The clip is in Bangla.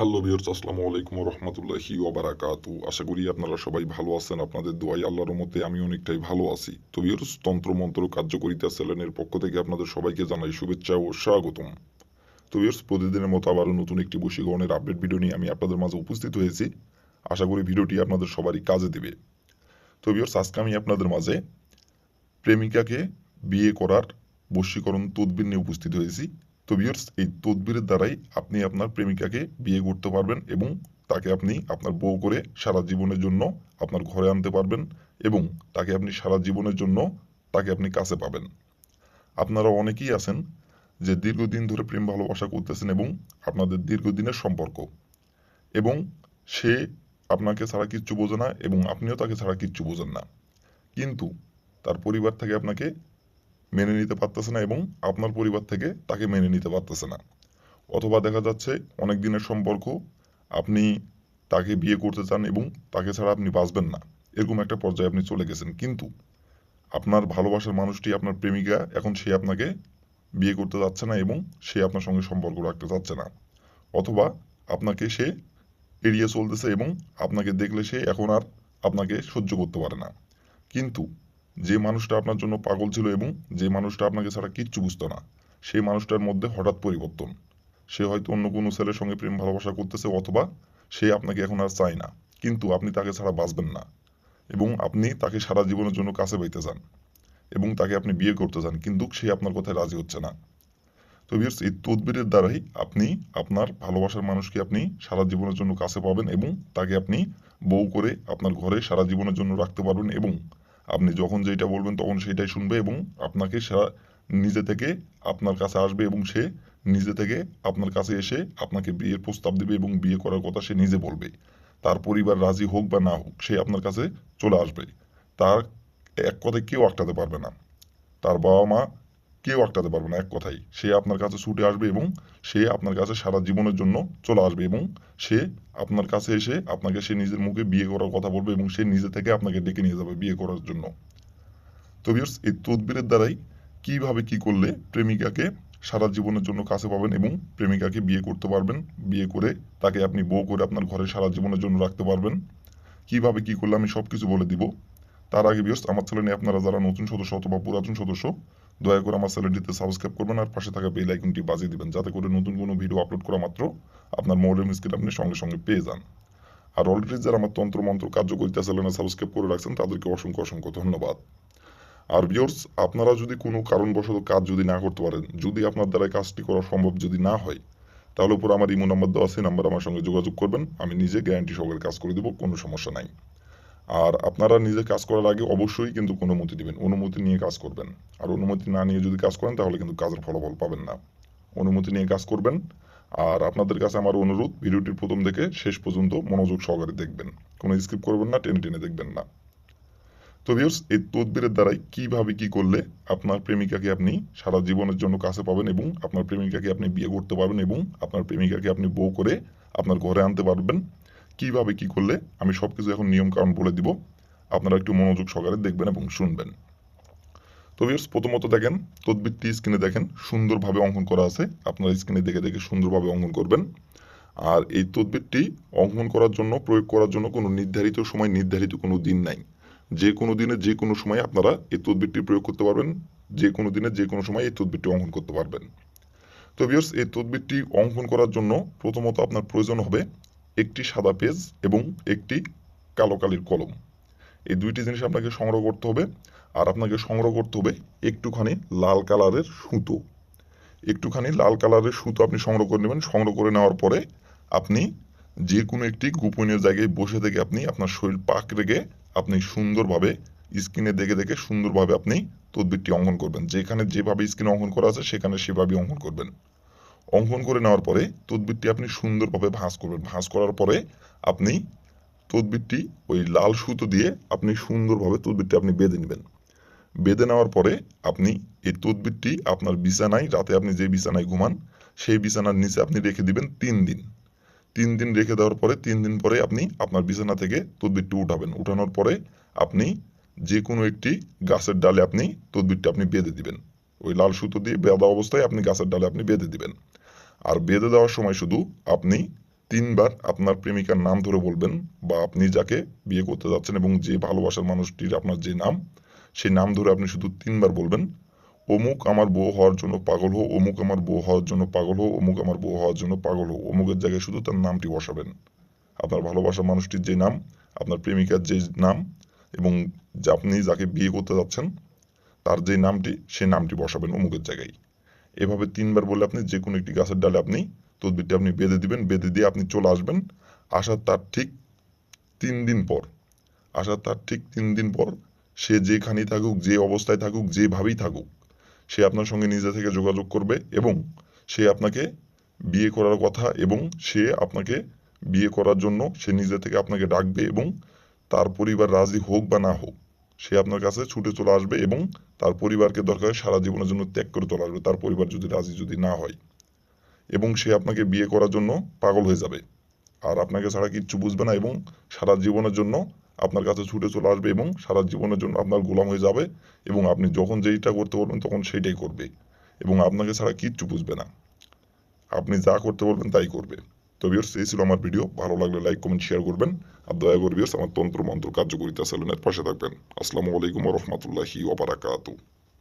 হ্যালো ভিউর্স আসসালামু আলাইকুম রহমতুল্লাহি ওবারাকাতু আশা করি আপনারা সবাই ভালো আছেন, আপনাদের দোয়াই আল্লাহর মতে আমি অনেকটাই ভালো আছি। তো তন্ত্র মন্ত্র কার্যকরিতা চ্যানেলের পক্ষ থেকে আপনাদের সবাইকে জানাই শুভেচ্ছা ও স্বাগতম। তো ভিউর্স প্রতিদিনের মতো আবারও নতুন একটি বশীকরণের আপডেট ভিডিও নিয়ে আমি আপনাদের মাঝে উপস্থিত হয়েছি। আশা করি ভিডিওটি আপনাদের সবারই কাজে দেবে। তো ভিউর্স আজকে আমি আপনাদের মাঝে প্রেমিকাকে বিয়ে করার বশীকরণ, তদবির নিয়ে উপস্থিত হয়েছি। তো ভিউয়ার্স এই তদবিরের দ্বারাই আপনি আপনার প্রেমিকাকে বিয়ে করতে পারবেন এবং তাকে আপনি আপনার বউ করে সারা জীবনের জন্য আপনার ঘরে আনতে পারবেন এবং তাকে আপনি সারা জীবনের জন্য তাকে আপনি কাছে পাবেন। আপনারা অনেকেই আছেন যে দীর্ঘদিন ধরে প্রেম ভালোবাসা করতেছেন এবং আপনাদের দীর্ঘদিনের সম্পর্ক এবং সে আপনাকে ছাড়া কিচ্ছু বোঝে না এবং আপনিও তাকে ছাড়া কিচ্ছু বোঝেন না। কিন্তু তার পরিবার থেকে আপনাকে মেনে নিতে পারতেছে না এবং আপনার পরিবার থেকে তাকে মেনে নিতে পারতেছে না। অথবা দেখা যাচ্ছে অনেক দিনের সম্পর্ক, আপনি তাকে বিয়ে করতে চান এবং তাকে ছাড়া আপনি বাঁচবেন না। এরকম একটা পর্যায়ে আপনি চলে গেছেন। কিন্তু আপনার ভালোবাসার মানুষটি, আপনার প্রেমিকা এখন সে আপনাকে বিয়ে করতে যাচ্ছে না এবং সে আপনার সঙ্গে সম্পর্ক রাখতে চাচ্ছে না। অথবা আপনাকে সে এড়িয়ে চলতেছে এবং আপনাকে দেখলে সে এখন আর আপনাকে সহ্য করতে পারে না। কিন্তু যে মানুষটা আপনার জন্য পাগল ছিল এবং যে মানুষটা আপনাকে ছাড়া কিচ্ছু বুঝতো না, সেই মানুষটার মধ্যে হঠাৎ পরিবর্তন। সে হয়তো অন্য কোনো ছেলের সঙ্গে প্রেম ভালোবাসা করতেছে অথবা সে আপনাকে এখন আর চায় না। কিন্তু আপনি তাকে ছাড়া বাঁচবেন না এবং আপনি তাকে সারা জীবনের জন্য কাছে পাইতে চান এবং তাকে আপনি বিয়ে করতে চান, কিন্তু সে আপনার কথায় রাজি হচ্ছে না। তো ভিউয়ার্স এই তদবিরের দ্বারাই আপনি আপনার ভালোবাসার মানুষকে আপনি সারা জীবনের জন্য কাছে পাবেন এবং তাকে আপনি বউ করে আপনার ঘরে সারা জীবনের জন্য রাখতে পারবেন এবং আপনি যখন যেটা বলবেন তখন সেটাই শুনবে এবং আপনাকে সে নিজে থেকে আপনার কাছে আসবে এবং সে নিজে থেকে আপনার কাছে এসে আপনাকে বিয়ের প্রস্তাব দেবে এবং বিয়ে করার কথা সে নিজে বলবে। তার পরিবার রাজি হোক বা না হোক, সে আপনার কাছে চলে আসবে। তার এক কথায় কেউ আটকাতে পারবে না। তার বাবা মা কেউ আটকাতে পারবে না এক কথাই। সে আপনার কাছে ছুটে আসবে এবং সে আপনার কাছে সারা জীবনের জন্য চলে আসবে এবং সে আপনার কাছে এসে আপনাকে সে নিজের মুখে বিয়ে করার কথা বলবে এবং সে নিজে থেকে আপনাকে ডেকে নিয়ে যাবে বিয়ে করার জন্য। তো ভিউয়ার্স এই তদবিরের দ্বারাই কীভাবে কি করলে প্রেমিকাকে সারা জীবনের জন্য কাছে পাবেন এবং প্রেমিকাকে বিয়ে করতে পারবেন, বিয়ে করে তাকে আপনি বউ করে আপনার ঘরে সারা জীবনের জন্য রাখতে পারবেন? কীভাবে কি করলে আমি সব কিছু বলে দিব? তার আগে ভিউয়ার্স আমার চ্যানেলে আপনারা যারা নতুন সদস্য অথবা পুরাতন সদস্য দয়া করে আমার চ্যানেলটিতে সাবস্ক্রাইব করবেন আর পাশে থাকা বেল আইকনটি বাজিয়ে দিবেন, যাতে করে নতুন কোনো ভিডিও আপলোড করা মাত্র আপনার মোবাইলের স্ক্রিন আপনি সঙ্গে সঙ্গে পেয়ে যান। আর অলরেডি যারা আমার তন্ত্র মন্ত্র কার্যকরিতা চ্যানেলে সাবস্ক্রাইব করে রাখছেন, তাদেরকে অসংখ্য অসংখ্য ধন্যবাদ। আর ভিউয়ার্স আপনারা যদি কোনো কারণবশত কাজ যদি না করতে পারেন, যদি আপনার দ্বারা কাজটি করা সম্ভব যদি না হয়, তাহলে উপর আমার ইমো নাম্বার দেওয়া আছে নাম্বার আমার সঙ্গে যোগাযোগ করবেন, আমি নিজে গ্যারান্টি সহকারে কাজ করে দেবো, কোনো সমস্যা নাই। আর আপনারা নিজে কাজ করার আগে অবশ্যই কিন্তু অনুমতি দিবেন, অনুমতি নিয়ে কাজ করবেন। আর অনুমতি না নিয়ে যদি কাজ করেন, তাহলে কিন্তু কাজের ফলাফল পাবেন না। অনুমতি নিয়ে কাজ করবেন। আর আপনাদের কাছে আমার অনুরোধ, ভিডিওটির প্রথম থেকে শেষ পর্যন্ত মনোযোগ সহকারে দেখবেন। কোনো স্কিপ করবেন না, টেনে টেনে দেখবেন না। তো ভিউর্স এই তদবিরের দ্বারাই কীভাবে কি করলে আপনার প্রেমিকাকে আপনি সারা জীবনের জন্য কাছে পাবেন এবং আপনার প্রেমিকাকে আপনি বিয়ে করতে পারবেন এবং আপনার প্রেমিকাকে আপনি বউ করে আপনার ঘরে আনতে পারবেন? কীভাবে কি করলে আমি সব কিছু এখন নিয়ম কারণ বলে দিব, আপনারা একটু মনোযোগ সহকারে দেখবেন এবং শুনবেন। তো ভিউর্স প্রথমত দেখেন, তদবিরটি স্ক্রিনে দেখেন, সুন্দরভাবে অঙ্কন করা আছে। আপনারা স্ক্রিনে দেখে দেখে সুন্দরভাবে অঙ্কন করবেন। আর এই তদবিরটি অঙ্কন করার জন্য, প্রয়োগ করার জন্য কোনো নির্ধারিত সময়, নির্ধারিত কোনো দিন নাই। যে কোনো দিনে, যে কোনো সময় আপনারা এই তদবিরটি প্রয়োগ করতে পারবেন। যে কোনো দিনে, যে কোনো সময় এই তদবিরটি অঙ্কন করতে পারবেন। তো ভিউর্স এই তদবিরটি অঙ্কন করার জন্য প্রথমত আপনার প্রয়োজন হবে একটি সাদা পেজ এবং একটি কালো কালির কলম। এই দুইটি জিনিস আপনাকে সংগ্রহ করতে হবে। আর আপনাকে সংগ্রহ করতে হবে একটুখানি লাল কালারের সুতো। একটুখানি লাল কালারের সুতো আপনি সংগ্রহ করে নেবেন। সংগ্রহ করে নেওয়ার পরে আপনি যে কোনো একটি গোপনীয় জায়গায় বসে থেকে আপনি আপনার শরীর পাক রেখে আপনি সুন্দরভাবে স্ক্রিনে দেখে দেখে সুন্দরভাবে আপনি তদবিরটি অঙ্কন করবেন। যেখানে যেভাবে স্ক্রিনে অঙ্কন করা আছে, সেখানে সেভাবেই অঙ্কন করবেন। অঙ্কন করে নেওয়ার পরে তদবিরটি আপনি সুন্দরভাবে ভাঁজ করবেন। ভাঁজ করার পরে আপনি তদবিরটি ওই লাল সুতো দিয়ে আপনি সুন্দরভাবে তদবিরটি আপনি বেঁধে নেবেন। বেঁধে নেওয়ার পরে আপনি এই তদবিরটি আপনার বিছানায়, রাতে আপনি যে বিছানায় ঘুমান, সেই বিছানার নিচে আপনি রেখে দিবেন তিন দিন। তিন দিন রেখে দেওয়ার পরে, তিন দিন পরে আপনি আপনার বিছানা থেকে তদবিরটি উঠাবেন। উঠানোর পরে আপনি যে কোনো একটি গাছের ডালে আপনি তদবিরটি আপনি বেঁধে দিবেন। ওই লাল সুতো দিয়ে বেঁধা অবস্থায় আপনি গাছের ডালে আপনি বেঁধে দিবেন। আর বেঁধে দেওয়ার সময় শুধু আপনি তিনবার আপনার প্রেমিকার নাম ধরে বলবেন বা আপনি যাকে বিয়ে করতে যাচ্ছেন এবং যে ভালোবাসার মানুষটির আপনার যে নাম, সেই নাম ধরে আপনি শুধু তিনবার বলবেন, অমুক আমার বউ হওয়ার জন্য পাগল হো অমুক আমার বউ হওয়ার জন্য পাগল হো অমুক আমার বউ হওয়ার জন্য পাগল হো অমুকের জায়গায় শুধু তার নামটি বসাবেন। আপনার ভালোবাসার মানুষটির যে নাম, আপনার প্রেমিকার যে নাম এবং আপনি যাকে বিয়ে করতে যাচ্ছেন, তার যে নামটি, সেই নামটি বসাবেন অমুকের জায়গায়। এভাবে তিনবার বলে আপনি যে কোনো একটি গাছের ডালে আপনি তদবিরটি আপনি বেঁধে দিবেন, বেঁধে দিয়ে আপনি চলে আসবেন। আসার তার ঠিক তিন দিন পর, আসার তার ঠিক তিন দিন পর সে যেখানেই থাকুক, যে অবস্থায় থাকুক, যেভাবেই থাকুক, সে আপনার সঙ্গে নিজে থেকে যোগাযোগ করবে এবং সে আপনাকে বিয়ে করার কথা এবং সে আপনাকে বিয়ে করার জন্য সে নিজে থেকে আপনাকে ডাকবে এবং তার পরিবার রাজি হোক বা না হোক সে আপনার কাছে ছুটে চলে আসবে এবং তার পরিবারকে দরকার সারা জীবনের জন্য ত্যাগ করে চলে আসবে। তার পরিবার যদি রাজি যদি না হয় এবং সে আপনাকে বিয়ে করার জন্য পাগল হয়ে যাবে। আর আপনাকে ছাড়া কিচ্ছু বুঝবে না এবং সারা জীবনের জন্য আপনার কাছে ছুটে চলে আসবে এবং সারা জীবনের জন্য আপনার গোলাম হয়ে যাবে এবং আপনি যখন যেইটা করতে বলবেন তখন সেইটাই করবে এবং আপনাকে ছাড়া কিচ্ছু বুঝবে না। আপনি যা করতে বলবেন তাই করবে। তো ভিউর্স এই ছিল আমার ভিডিও ভালো লাগলে লাইক কমেন্ট শেয়ার করবেন। আর দয়া করে ভিউর্স আমার তন্ত্র মন্ত্র কার্যকরিতা সেলুনের পাশে থাকবেন। আসসালামু আলাইকুম রহমতুল্লাহি ওবারাকাতু